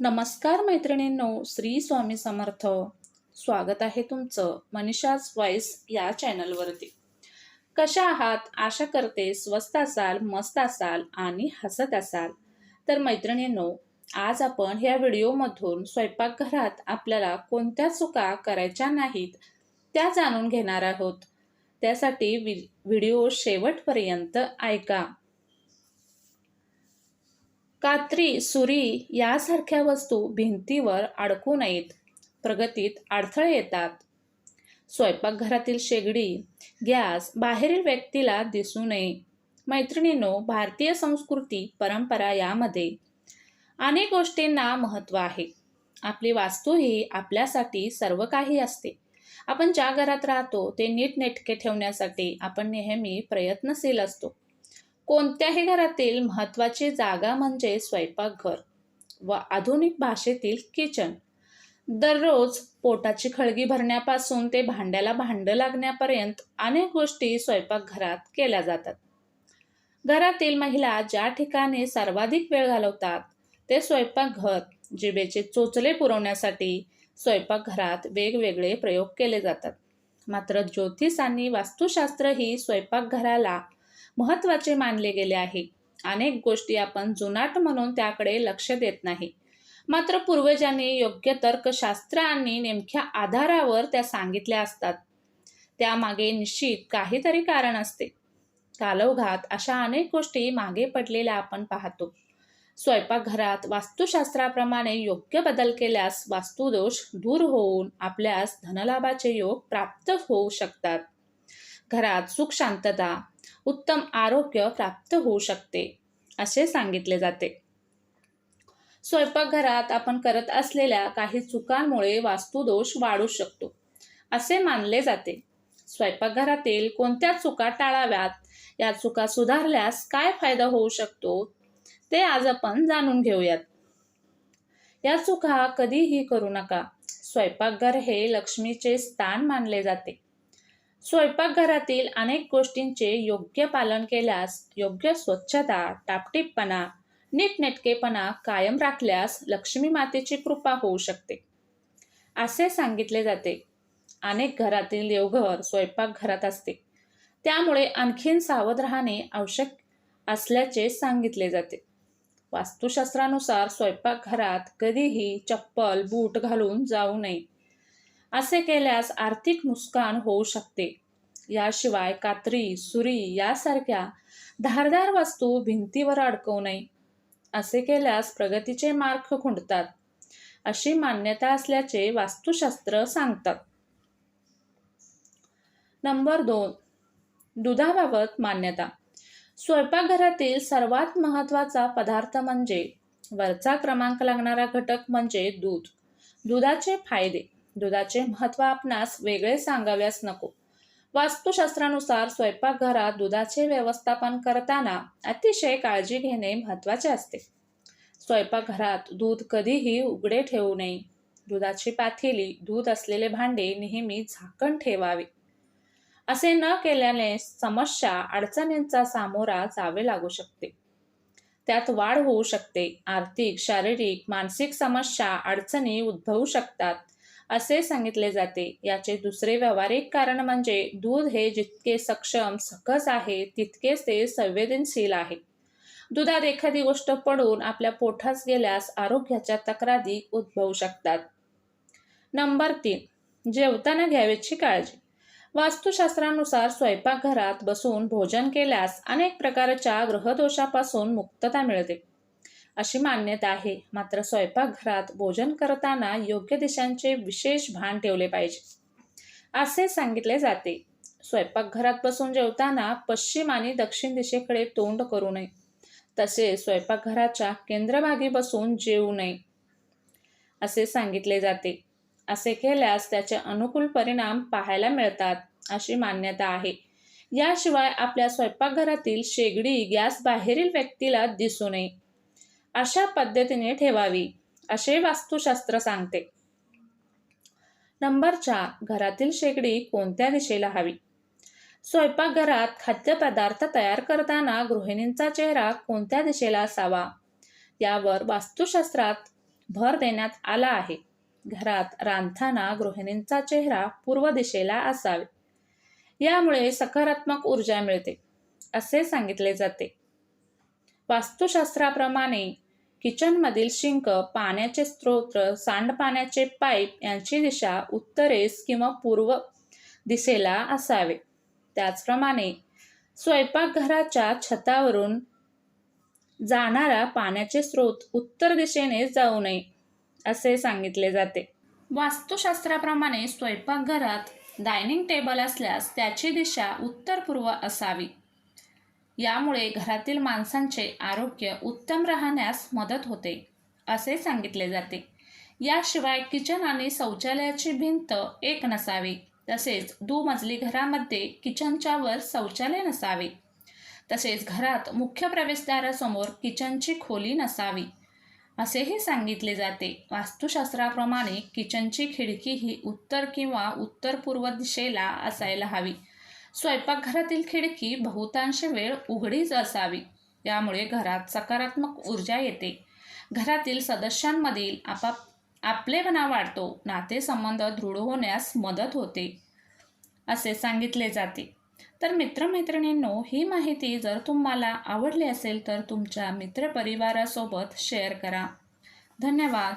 नमस्कार मैत्रिणींनो श्री स्वामी समर्थ. स्वागत आहे तुमचं मनीषाज वॉइस या चॅनलवरती कशा आहात? आशा करते स्वस्त असाल मस्त असाल आणि हसत असाल. तर मैत्रिणींनो आज आपण ह्या व्हिडिओमधून स्वयंपाकघरात आपल्याला कोणत्या चुका करायच्या नाहीत त्या जाणून घेणार आहोत. त्यासाठी वि- व्हिडिओ शेवटपर्यंत ऐका. कात्री सुरी यासारख्या वस्तू भिंतीवर अडकू नयेत. प्रगतीत अडथळे येतात. स्वयंपाकघरातील शेगडी गॅस बाहेरील व्यक्तीला दिसू नये. मैत्रिणींनो भारतीय संस्कृती परंपरा यामध्ये अनेक गोष्टींना महत्त्व आहे. आपली वास्तू ही आपल्यासाठी सर्व काही असते. आपण ज्या घरात राहतो ते नीटनेटके ठेवण्यासाठी आपण नेहमी प्रयत्नशील असतो. कोणत्याही घरातील महत्त्वाची जागा म्हणजे स्वयंपाकघर व आधुनिक भाषेतील किचन दररोज पोटाची खळगी भरण्यापासून ते भांड्याला भांडं लागण्यापर्यंत अनेक गोष्टी स्वयंपाकघरात केल्या जातात. घरातील महिला ज्या ठिकाणी सर्वाधिक वेळ घालवतात ते स्वयंपाकघर जिभेचे चोचले पुरवण्यासाठी स्वयंपाकघरात वेगवेगळे प्रयोग केले जातात. मात्र ज्योतिष आणि वास्तुशास्त्र ही स्वयंपाकघराला महत्त्वाचे मानले गेले आहे. अनेक गोष्टी आपण जुनाट म्हणून त्याकडे लक्ष देत नाही. मात्र पूर्वजांनी योग्य तर्कशास्त्र आणि नेमक्या आधारावर त्या सांगितल्या असतात. त्यामागे निश्चित काहीतरी कारण असते. कालवघात अशा अनेक गोष्टी मागे पडलेल्या आपण पाहतो. स्वयंपाकघरात वास्तुशास्त्राप्रमाणे योग्य बदल केल्यास वास्तुदोष दूर होऊन आपल्यास धनलाभाचे योग प्राप्त होऊ शकतात. घरात सुख शांतता उत्तम आरोग्य प्राप्त होऊ शकते असे सांगितले जाते. स्वयंपाकघरात आपण करत असलेल्या काही चुकांमुळे वास्तुदोष वाढू शकतो असे मानले जाते. स्वयंपाकघरातील कोणत्या चुका टाळाव्यात या चुका सुधारल्यास काय फायदा होऊ शकतो ते आज आपण जाणून घेऊयात. या चुका कधीही करू नका. स्वयंपाकघर हे लक्ष्मीचे स्थान मानले जाते. स्वयंपाकघरातील अनेक गोष्टींचे योग्य पालन केल्यास योग्य स्वच्छता टापटीपणा नीटनेटकेपणा कायम राखल्यास लक्ष्मी मातेची कृपा होऊ शकते. असे सांगितले जाते. अनेक घरातील देवघर स्वयंपाकघरात असते. त्यामुळे आणखीन सावध राहणे आवश्यक असल्याचे सांगितले जाते. वास्तुशास्त्रानुसार स्वयंपाकघरात कधीही चप्पल बूट घालून जाऊ नये. असे केल्यास आर्थिक नुकसान होऊ शकते. याशिवाय कात्री सुरी यासारख्या धारदार वस्तू भिंतीवर अडकवू नये. असे केल्यास प्रगतीचे मार्ग खुंटतात. अशी मान्यता असल्याचे वास्तुशास्त्र सांगतात. नंबर दोन. दुधाबाबत मान्यता. स्वयंपाकघरातील सर्वात महत्त्वाचा पदार्थ म्हणजे वरचा क्रमांक लागणारा घटक म्हणजे दूध. दुधाचे फायदे. दुधाचे महत्त्व आपणास वेगळे सांगाव्यास नको. वास्तुशास्त्रानुसार स्वयंपाकघरात दुधाचे व्यवस्थापन करताना अतिशय काळजी घेणे महत्त्वाचे असते. स्वयंपाकघरात दूध कधीही उघडे ठेवू नये. दुधाची पातेली दूध असलेले भांडे नेहमी झाकण ठेवावे. असे न केल्याने समस्या अडचणींचा सामोरा जावे लागू शकते. त्यात वाढ होऊ शकते. आर्थिक शारीरिक मानसिक समस्या अडचणी उद्भवू शकतात. असे सांगितले जाते. याचे दुसरे व्यावहारिक कारण म्हणजे दूध हे जितके सक्षम सकस आहे तितकेच ते संवेदनशील आहे. दुधात एखादी गोष्ट पडून आपल्या पोटास गेल्यास आरोग्याच्या तक्रारी उद्भवू शकतात. नंबर तीन जेवताना घ्यावेची काळजी. वास्तुशास्त्रानुसार स्वयंपाकघरात बसून भोजन केल्यास अनेक प्रकारच्या ग्रहदोषापासून मुक्तता मिळते. अशी मान्यता आहे. मात्र स्वयंपाकघरात भोजन करताना योग्य दिशांचे विशेष भान ठेवले पाहिजे. असे सांगितले जाते. स्वयंपाकघरात बसून जेवताना पश्चिम आणि दक्षिण दिशेकडे तोंड करू नये. तसेच स्वयंपाकघराच्या केंद्रभागी बसून जेवू नये. असे सांगितले जाते. असे केल्यास त्याचे अनुकूल परिणाम पाहायला मिळतात अशी मान्यता आहे. याशिवाय आपल्या स्वयंपाकघरातील शेगडी गॅस बाहेरील व्यक्तीला दिसू नये. अशा पद्धतीने ठेवावी असे वास्तुशास्त्र सांगते. नंबर चार घरातील शेगडी कोणत्या दिशेला हवी? स्वयंपाकघरात खाद्यपदार्थ तयार करताना गृहिणींचा चेहरा कोणत्या दिशेला असावा? यावर वास्तुशास्त्रात भर देण्यात आला आहे. घरात रांधताना गृहिणींचा चेहरा पूर्व दिशेला असावे. यामुळे सकारात्मक ऊर्जा मिळते असे सांगितले जाते. वास्तुशास्त्राप्रमाणे किचनमधील शिंक पाण्याचे स्त्रोत सांडपाण्याचे पाईप यांची दिशा उत्तरेस किंवा पूर्व दिशेला असावे. त्याचप्रमाणे स्वयंपाकघराच्या छतावरून जाणारा पाण्याचे स्रोत उत्तर दिशेने जाऊ नये असे सांगितले जाते. वास्तुशास्त्राप्रमाणे स्वयंपाकघरात डायनिंग टेबल असल्यास त्याची दिशा उत्तर पूर्व असावी. यामुळे घरातील माणसांचे आरोग्य उत्तम राहण्यास मदत होते असे सांगितले जाते. याशिवाय किचन आणि शौचालयाची भिंत एक नसावी तसेच दुमजली घरामध्ये किचनच्या वर शौचालय नसावे. तसेच घरात मुख्य प्रवेशद्वारासमोर किचनची खोली नसावी असेही सांगितले जाते. वास्तुशास्त्राप्रमाणे किचनची खिडकी ही उत्तर किंवा उत्तर पूर्व दिशेला असायला हवी. स्वयंपाकघरातील खिडकी बहुतांश वेळ उघडीच असावी. यामुळे घरात सकारात्मक ऊर्जा येते. घरातील सदस्यांमधील आपाप आपलेपणा वाढतो. नातेसंबंध दृढ होण्यास मदत होते असे सांगितले जाते. तर मित्रमैत्रिणींनो ही माहिती जर तुम्हाला आवडली असेल तर तुमच्या मित्रपरिवारासोबत शेअर करा. धन्यवाद.